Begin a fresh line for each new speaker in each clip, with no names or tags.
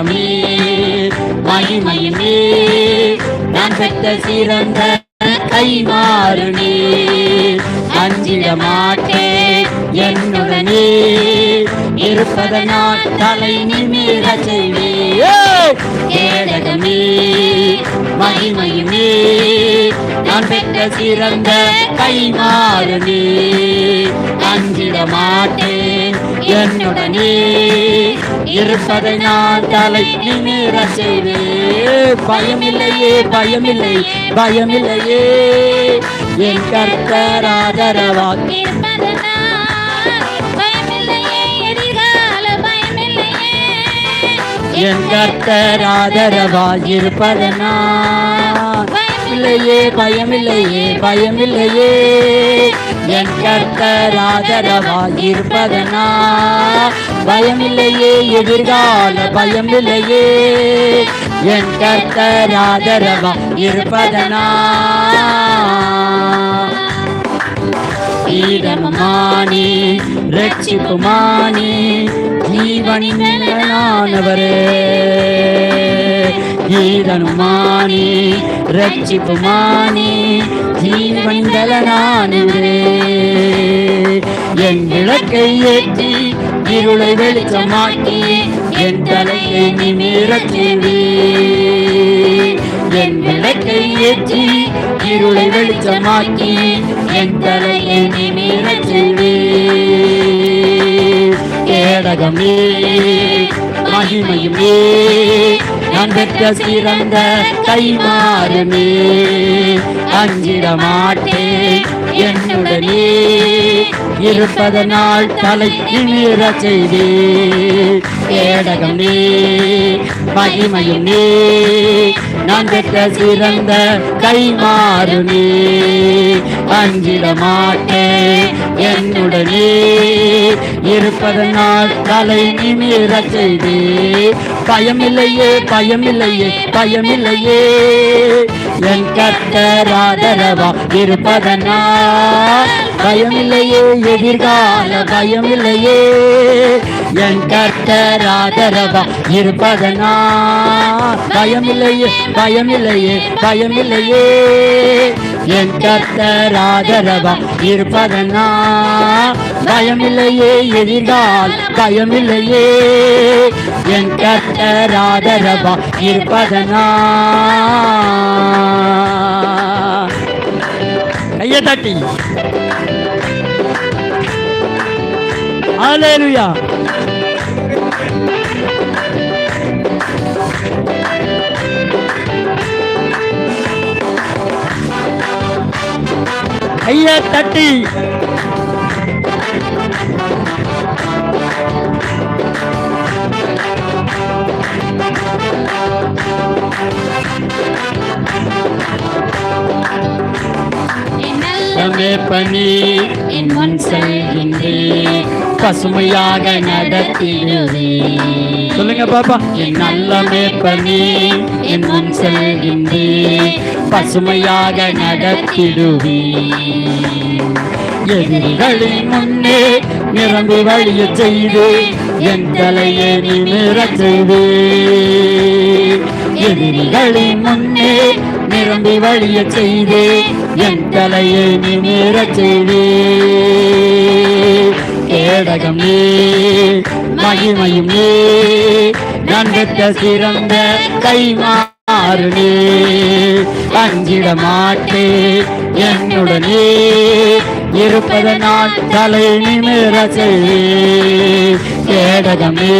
கேடகமே மகிமையுமே நான் பெற்ற சிறந்த கைமாறு நீ அஞ்சிட மாட்டேன் என்னுடனே இருப்பதனால் தலை நிமிர செய்வே. கேடகமே மகிமையுமே நான் பெற்ற சிறந்த கைமாறு நீ அஞ்சிட மாட்டேன் என்னுடனே இருப்பதை நான் தலை நிமிர செய்வே. பயமில்லையே பயமில்லை பயமில்லையே. என் கர்த்தர் ஆதரவாக என் கர்த்தர் ஆதரவாக இருப்பதனா பயமில்லையே பயமில்லையே பயமில்லையே. என் கர்த்தர் ஆதரவாக பயமில்லையே எதிர்கால பயமில்லையே. என் கர்த்தர் ஆதரவா இருப்பதனா ஈடமானி ரட்சிப்புமானி ஜீவனின் மேலானவரே ஈடனுமானி ரட்சிப்புமானி ஜீவனின் மேலானவரே என் விளக்கை ஏற்றி இருளை வெளிச்சமாக்கி என் தலையை நிமிரச் செய்வே என் விளக்கை ஏற்றி இருளை வெளிச்சமாக்கி என் தலையை நிமிரச் செய்வே கேடகமே மகிமையுமே நான் பெற்ற சிறந்த கைமாறுமே அஞ்சிட மாட்டேன் என்னுடனே இருப்பதனால் தலைக்கு நிமிர செய்தே. பேடகம் நீ மகிமையும் நீ நான் பெற்ற சிறந்த கைமாறுமே அஞ்சிட மாட்டேன் என்னுடனே இருப்பதனால் தலை நிமிர செய்தே. பயமில்லையே பயமில்லையே பயமில்லையே. என் கர்த்தர் ஆதரவா இருப்பதனால் பயமில்லையே எதிர்கால பயமில்லையே. என் கர்த்தர் ஆதரவா இருப்பதனா பயமில்லையே பயமில்லையே பயமில்லையே. என் கர்த்தர் ஆதரவா இருப்பதனா பயமில்லையே எதிர்கால் பயமில்லையே. என் கர்த்தர் இருப்பதனா கையை தட்டி. அலேலுயா கையை தட்டி.
I'm
தமே பணி. என் முன் செல்கின்றே. பசுமையாக நடத்திடுவே. சொல்லுங்க பாப்பா. என் நல்ல மேற்பனி என் முன் செல்கின்றே. பசுமையாக நடத்திடுவே. எதிரிகளின் முன்னே நிரம்பி வழிய செய்து என் தலையை நிமிரச் செய்வே எதிரிகளின் முன்னே நிரம்பி வழிய செய்து என் தலையை நிமிரச் செய்வே கேடகமே மகிமையுமே நான் பெற்ற சிறந்த கைமாறு நீ அஞ்சிட மாட்டே என்னுடனே இருப்பதனால் தலை நிமிர செய்வே கேடகமே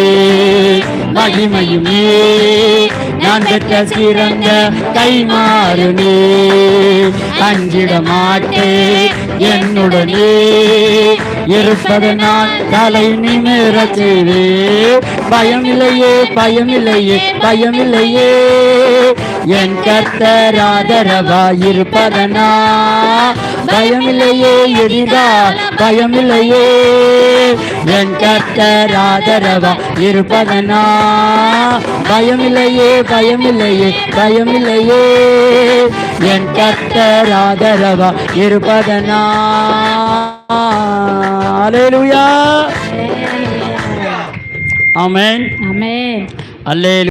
மகிமையுமே நான் பெற்ற சிறந்த கைமாறுனே அஞ்சிட மாட்டேன் என்னுடனே இருப்பதனால் தலை நிமிர செய்வே பயமில்லையே பயமில்லையே பயமில்லையே. என் கர்த்தர் ஆதரவா இருப்பதனா பயமில்லையே எதிரா பயமில்லையே. என் கர்த்தர் ஆதரவா இருப்பதனா பயமில்லையே பயமில்லையே பயமில்லையே. என் கர்த்தர் ஆதரவா இருப்பதனா அல்லேலூயா ஆமென்
ஆமென்
அல்லேலூயா